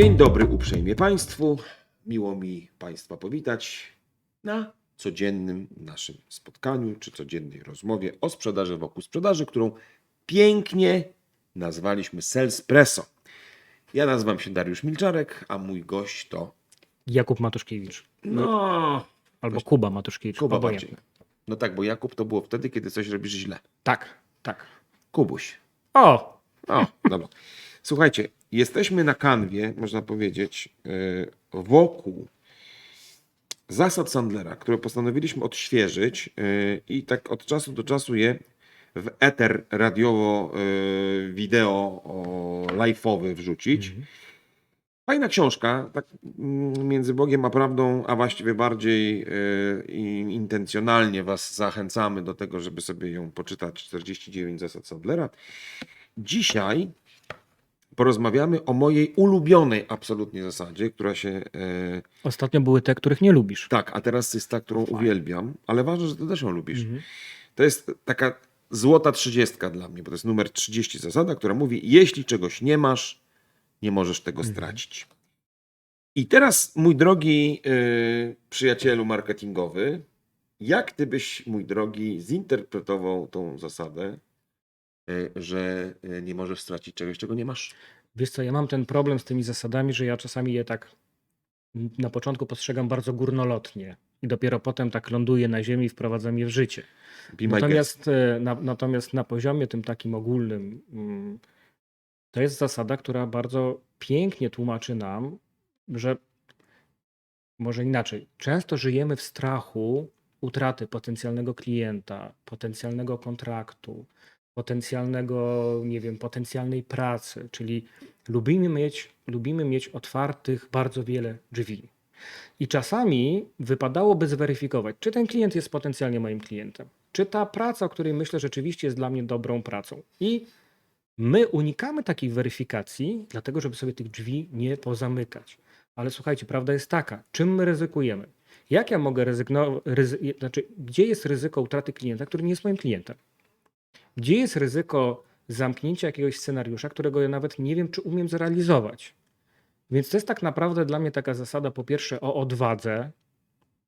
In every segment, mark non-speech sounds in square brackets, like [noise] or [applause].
Dzień dobry uprzejmie Państwu. Miło mi Państwa powitać na codziennym naszym spotkaniu czy codziennej rozmowie o sprzedaży wokół sprzedaży, którą pięknie nazwaliśmy Salespresso. Ja nazywam się Dariusz Milczarek, a mój gość to Jakub Matuszkiewicz. no, Albo Kuba Matuszkiewicz. Kuba obojętnie. bardziej. No tak, bo Jakub to było wtedy, kiedy coś robisz źle. Tak, tak. Kubuś. O! O, dobra. Słuchajcie, jesteśmy na kanwie, można powiedzieć, yy, wokół zasad Sandlera, które postanowiliśmy odświeżyć yy, i tak od czasu do czasu je w eter radiowo, yy, wideo live'owy wrzucić. Fajna książka, tak mm, między Bogiem a prawdą, a właściwie bardziej yy, intencjonalnie Was zachęcamy do tego, żeby sobie ją poczytać. 49 zasad Sandlera. Dzisiaj porozmawiamy o mojej ulubionej absolutnie zasadzie, która się. E, Ostatnio były te, których nie lubisz. tak, a teraz jest ta, którą uwielbiam, ale ważne, że ty też ją lubisz. Mhm. To jest taka złota trzydziestka dla mnie, bo to jest numer 30 zasada, która mówi: jeśli czegoś nie masz, nie możesz tego Mhm. stracić. I teraz, mój drogi e, przyjacielu marketingowy, jak ty byś, mój drogi, zinterpretował tą zasadę, że e, nie możesz stracić czegoś, czego nie masz? Wiesz co, ja mam ten problem z tymi zasadami, że ja czasami je tak na początku postrzegam bardzo górnolotnie i dopiero potem tak ląduję na ziemi i wprowadzam je w życie. Natomiast e, na, natomiast na poziomie tym takim ogólnym mm, to jest zasada, która bardzo pięknie tłumaczy nam, że może inaczej. Często żyjemy w strachu utraty potencjalnego klienta, potencjalnego kontraktu, potencjalnego, nie wiem, potencjalnej pracy, czyli lubimy mieć, lubimy mieć otwartych bardzo wiele drzwi. I czasami wypadałoby zweryfikować, czy ten klient jest potencjalnie moim klientem, czy ta praca, o której myślę, rzeczywiście jest dla mnie dobrą pracą. I my unikamy takiej weryfikacji, dlatego żeby sobie tych drzwi nie pozamykać. Ale słuchajcie, prawda jest taka, czym my ryzykujemy? Jak ja mogę rezygnować, ryzy, znaczy, gdzie jest ryzyko utraty klienta, który nie jest moim klientem? Gdzie jest ryzyko zamknięcia jakiegoś scenariusza, którego ja nawet nie wiem, czy umiem zrealizować? Więc to jest tak naprawdę dla mnie taka zasada, po pierwsze, o odwadze,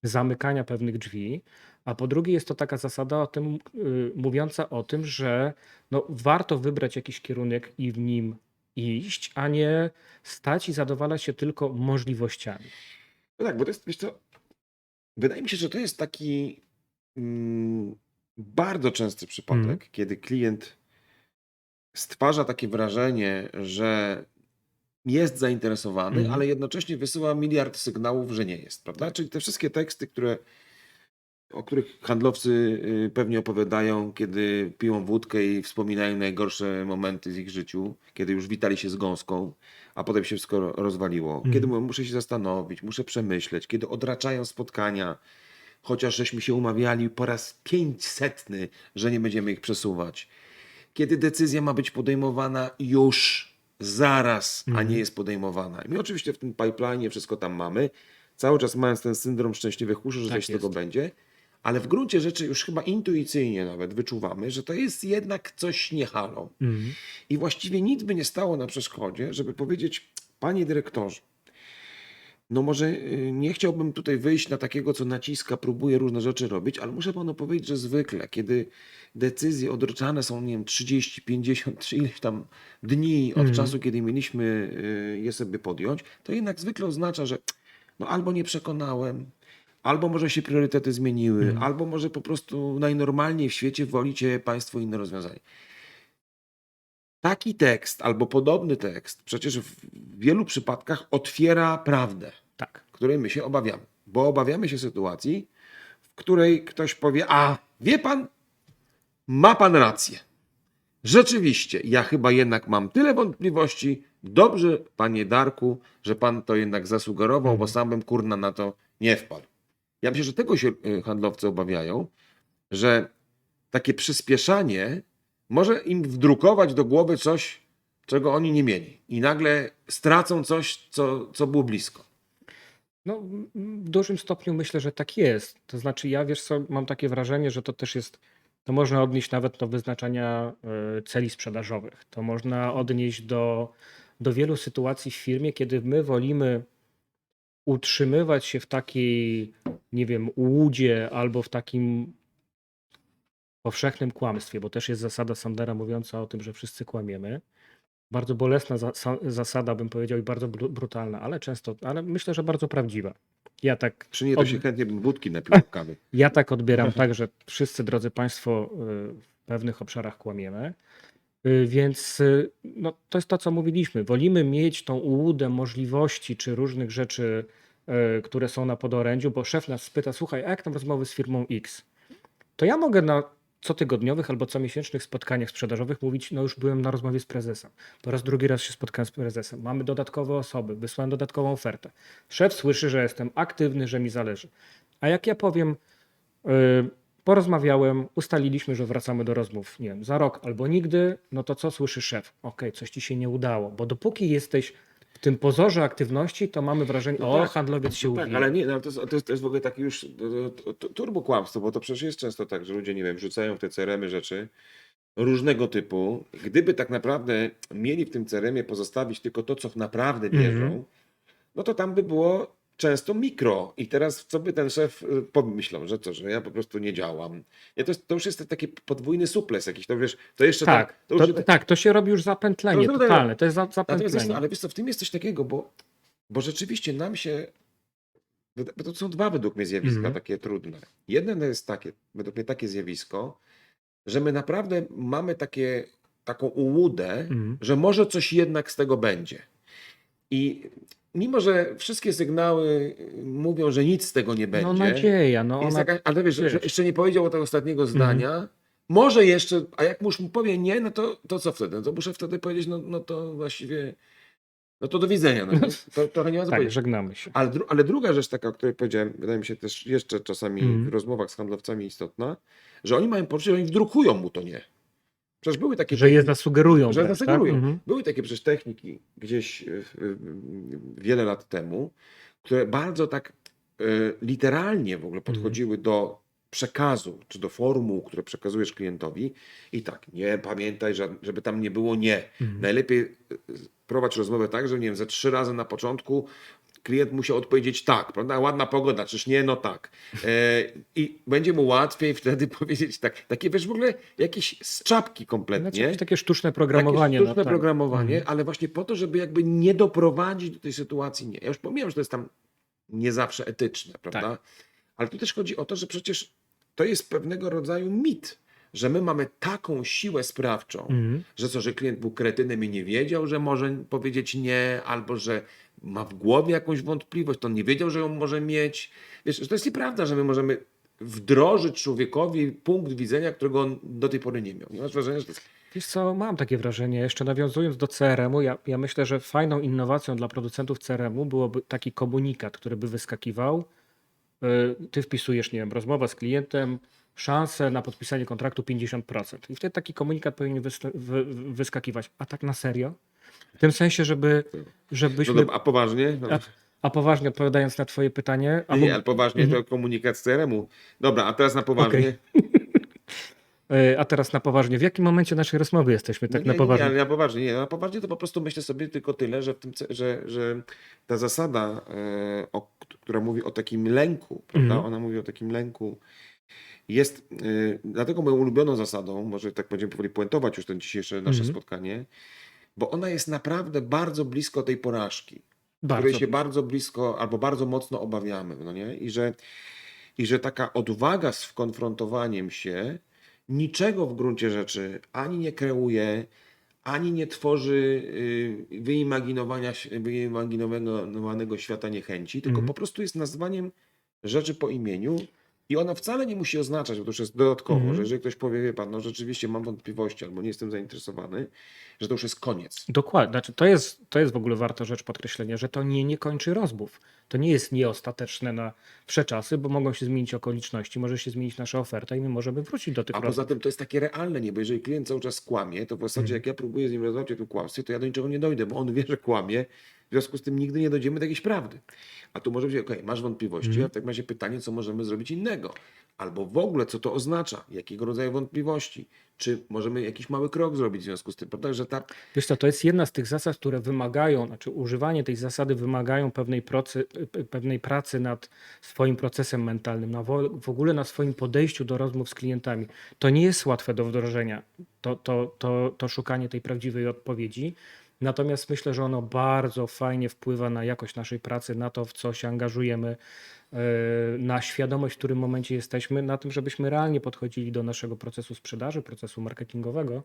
zamykania pewnych drzwi, a po drugie jest to taka zasada o tym, y, mówiąca o tym, że no, warto wybrać jakiś kierunek i w nim iść, a nie stać i zadowalać się tylko możliwościami. No tak, bo to jest, wiesz co, wydaje mi się, że to jest taki mm, bardzo częsty przypadek, Mhm. kiedy klient stwarza takie wrażenie, że jest zainteresowany, Mhm. ale jednocześnie wysyła miliard sygnałów, że nie jest, prawda? Czyli te wszystkie teksty, które, o których handlowcy y, pewnie opowiadają, kiedy piją wódkę i wspominają najgorsze momenty z ich życiu, kiedy już witali się z gąską, a potem się wszystko ro- rozwaliło. Mhm. Kiedy mówią, muszę się zastanowić, muszę przemyśleć, kiedy odraczają spotkania, chociaż żeśmy się umawiali po raz pięćsetny, że nie będziemy ich przesuwać. Kiedy decyzja ma być podejmowana już, zaraz, a Mhm. nie jest podejmowana. I my oczywiście w tym pipeline wszystko tam mamy, cały czas mając ten syndrom szczęśliwych uszu, że Tak coś z tego będzie, ale w gruncie rzeczy już chyba intuicyjnie nawet wyczuwamy, że to jest jednak coś nie halo. Mhm. I właściwie nic by nie stało na przeszkodzie, żeby powiedzieć, panie dyrektorze, no może y, nie chciałbym tutaj wyjść na takiego, co naciska, próbuje różne rzeczy robić, ale muszę panu powiedzieć, że zwykle, kiedy decyzje odroczane są, nie wiem, 30, 50 czy ileś tam dni od Mhm. czasu, kiedy mieliśmy y, je sobie podjąć, to jednak zwykle oznacza, że no albo nie przekonałem, albo może się priorytety zmieniły, Mhm. albo może po prostu najnormalniej w świecie wolicie państwo inne rozwiązanie. Taki tekst albo podobny tekst przecież w wielu przypadkach otwiera prawdę. Której my się obawiamy. Bo obawiamy się sytuacji, w której ktoś powie: A wie pan, ma pan rację. Rzeczywiście, ja chyba jednak mam tyle wątpliwości. Dobrze, panie Darku, że pan to jednak zasugerował, bo sam bym kurna na to nie wpadł. Ja myślę, że tego się y, handlowcy obawiają, że takie przyspieszanie może im wdrukować do głowy coś, czego oni nie mieli. I nagle stracą coś, co, co było blisko. No, w dużym stopniu myślę, że tak jest. To znaczy, ja wiesz co, mam takie wrażenie, że to też jest, to można odnieść nawet do wyznaczania e, celi sprzedażowych. To można odnieść do do wielu sytuacji w firmie, kiedy my wolimy utrzymywać się w takiej, nie wiem, łudzie albo w takim powszechnym kłamstwie, bo też jest zasada Sandera mówiąca o tym, że wszyscy kłamiemy. Bardzo bolesna zasa- zasada, bym powiedział, i bardzo bru- brutalna, ale często, ale myślę, że bardzo prawdziwa. Ja tak Przy niej to Od- się chętnie bym wódki napił kawy. [laughs] ja tak odbieram tak, że wszyscy, drodzy Państwo, y, w pewnych obszarach kłamiemy. Y, Więc y, no, to jest to, co mówiliśmy. Wolimy mieć tą ułudę możliwości czy różnych rzeczy, które są na podorędziu, bo szef nas spyta, słuchaj, a jak tam rozmowy z firmą X? To ja mogę na cotygodniowych albo comiesięcznych spotkaniach sprzedażowych mówić, no już byłem na rozmowie z prezesem. Po raz drugi raz się spotkałem z prezesem. Mamy dodatkowe osoby, wysłałem dodatkową ofertę. Szef słyszy, że jestem aktywny, że mi zależy. A jak ja powiem, Yy, Porozmawiałem, ustaliliśmy, że wracamy do rozmów, nie wiem, za rok albo nigdy, no to co słyszy szef? Okej, coś ci się nie udało, bo dopóki jesteś tym pozorze aktywności, to mamy wrażenie, No o, tak, handlowiec się No tak, uwija. ale nie, no, to, jest, to, jest, to jest w ogóle takie już turbo kłamstwo, bo to przecież jest często tak, że ludzie, nie wiem, wrzucają w te CRM-y rzeczy różnego typu. Gdyby tak naprawdę mieli w tym CRM-ie pozostawić tylko to, co naprawdę bierzą, Mhm. no to tam by było często mikro. I teraz co by ten szef y, pomyślał, że co, że ja po prostu nie działam. Nie, to, jest, to już jest taki podwójny suples jakiś, to wiesz, to jeszcze tak, tak. to to, już, tak, to się robi już zapętlenie To- to- to- totalne, to jest za, zapętlenie. ale wiesz co, w tym jest coś takiego, bo, bo rzeczywiście nam się. To są dwa według mnie zjawiska Mhm. takie trudne. Jedno to jest takie, według mnie takie zjawisko, że my naprawdę mamy takie, taką ułudę, Mhm. że może coś jednak z tego będzie. I mimo, że wszystkie sygnały mówią, że nic z tego nie będzie. No nadzieja, no jest ona, jakaś, ale wiesz, że jeszcze nie powiedział tego ostatniego Mhm. zdania. Może jeszcze, a jak już mu powie nie, no to, to co wtedy? No to muszę wtedy powiedzieć, no, no to właściwie, no to do widzenia. No, to trochę nie ma co [laughs] tak, powiedzieć. żegnamy się. Ale, dru, ale druga rzecz taka, o której powiedziałem, wydaje mi się też jeszcze czasami Mhm. w rozmowach z handlowcami istotna, że oni mają poczucie, że oni wdrukują mu to nie. Przecież były takie... Że je zasugerują. Że wręcz, zasugerują. Tak? Mhm. Były takie przecież techniki gdzieś y, wiele lat temu, które bardzo tak y, literalnie w ogóle Mhm. podchodziły do przekazu, czy do formuł, które przekazujesz klientowi i tak, nie pamiętaj, że- żeby tam nie było nie. Mhm. Najlepiej y, prowadź rozmowę tak, że nie wiem, ze trzy razy na początku klient musiał odpowiedzieć tak, prawda? Ładna pogoda, czyż nie? No tak. E, I będzie mu łatwiej wtedy [laughs] powiedzieć tak. Takie wiesz w ogóle jakieś z czapki kompletnie. Znaczy, takie sztuczne programowanie. Takie sztuczne no, tak. programowanie, Mhm. ale właśnie po to, żeby jakby nie doprowadzić do tej sytuacji nie. Ja już pomijam, że to jest tam nie zawsze etyczne, prawda? Tak. Ale tu też chodzi o to, że przecież to jest pewnego rodzaju mit, że my mamy taką siłę sprawczą, Mhm. że co, że klient był kretynem i nie wiedział, że może powiedzieć nie, albo że ma w głowie jakąś wątpliwość, to on nie wiedział, że ją może mieć. Wiesz, że to jest nieprawda, że my możemy wdrożyć człowiekowi punkt widzenia, którego on do tej pory nie miał. Nie masz wrażenia, że to jest Wiesz co, mam takie wrażenie, jeszcze nawiązując do CRM-u, ja, ja myślę, że fajną innowacją dla producentów CRM-u byłoby taki komunikat, który by wyskakiwał. y, Ty wpisujesz, nie wiem, rozmowa z klientem, szansę na podpisanie kontraktu 50%. I wtedy taki komunikat powinien wys- wy- wyskakiwać. A tak na serio? W tym sensie, żeby, No żebyśmy... dobra, a poważnie? No, A, a poważnie odpowiadając na twoje pytanie... A nie, nie, ale poważnie Mhm. to komunikat z CRM-u. Dobra, a teraz na poważnie. Okej. y, [laughs] A teraz na poważnie. W jakim momencie naszej rozmowy jesteśmy No tak nie, na nie, poważnie? Nie, ale na poważnie, nie, na poważnie to po prostu myślę sobie tylko tyle, że, w tym, że, że ta zasada, e, o, która mówi o takim lęku, prawda? Mhm. Ona mówi o takim lęku. Jest e, dlatego moją ulubioną zasadą, może tak będziemy powoli puentować już to dzisiejsze nasze Mhm. spotkanie, bo ona jest naprawdę bardzo blisko tej porażki, Bardzo. której się bardzo blisko albo bardzo mocno obawiamy, no nie? I że, I że taka odwaga z konfrontowaniem się niczego w gruncie rzeczy ani nie kreuje, ani nie tworzy y, wyimaginowania, wyimaginowanego świata niechęci, tylko Mhm. po prostu jest nazwaniem rzeczy po imieniu i ona wcale nie musi oznaczać, bo to już jest dodatkowo, Mhm. że jeżeli ktoś powie, wie pan, no rzeczywiście mam wątpliwości albo nie jestem zainteresowany, że to już jest koniec. Dokładnie. Znaczy, to, jest, to jest w ogóle warta rzecz podkreślenia, że to nie, nie kończy rozmów. To nie jest nieostateczne na wsze czasy, bo mogą się zmienić okoliczności, może się zmienić nasza oferta i my możemy wrócić do tych A rozmów. poza tym to jest takie realne, nie? Bo jeżeli klient cały czas kłamie, to w zasadzie Mhm. jak ja próbuję z nim rozmawiać o tym kłamstwie, to ja do niczego nie dojdę, bo on wie, że kłamie. W związku z tym nigdy nie dojdziemy do jakiejś prawdy. A tu może być, okej, masz wątpliwości, Mhm. a w takim razie pytanie, co możemy zrobić innego. albo w ogóle co to oznacza, jakiego rodzaju wątpliwości, czy możemy jakiś mały krok zrobić w związku z tym, prawda, że ta Wiesz co, to jest jedna z tych zasad, które wymagają, znaczy używanie tej zasady wymagają pewnej, procy, pewnej pracy nad swoim procesem mentalnym, na w ogóle na swoim podejściu do rozmów z klientami. To nie jest łatwe do wdrożenia, to, to, to, to szukanie tej prawdziwej odpowiedzi. Natomiast myślę, że ono bardzo fajnie wpływa na jakość naszej pracy, na to, w co się angażujemy, na świadomość, w którym momencie jesteśmy, na tym, żebyśmy realnie podchodzili do naszego procesu sprzedaży, procesu marketingowego,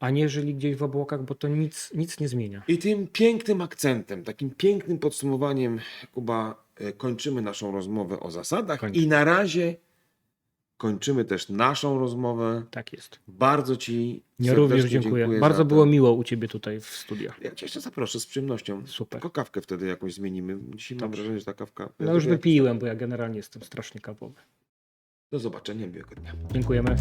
a nie żyli gdzieś w obłokach, bo to nic, nic nie zmienia. I tym pięknym akcentem, takim pięknym podsumowaniem, Kuba, e, kończymy naszą rozmowę o zasadach Kończymy. i na razie kończymy też naszą rozmowę. Tak jest. Bardzo Ci Ja również dziękuję. Bardzo za było ten- miło u Ciebie tutaj w studiach. Ja Cię jeszcze zaproszę z przyjemnością. Super. Tylko kawkę wtedy jakąś zmienimy. Dzisiaj mam Dobrze. wrażenie, że ta kawka... No już wypiłem, bo ja generalnie jestem strasznie kawowy. Do zobaczenia, miłego dnia. Dziękujemy.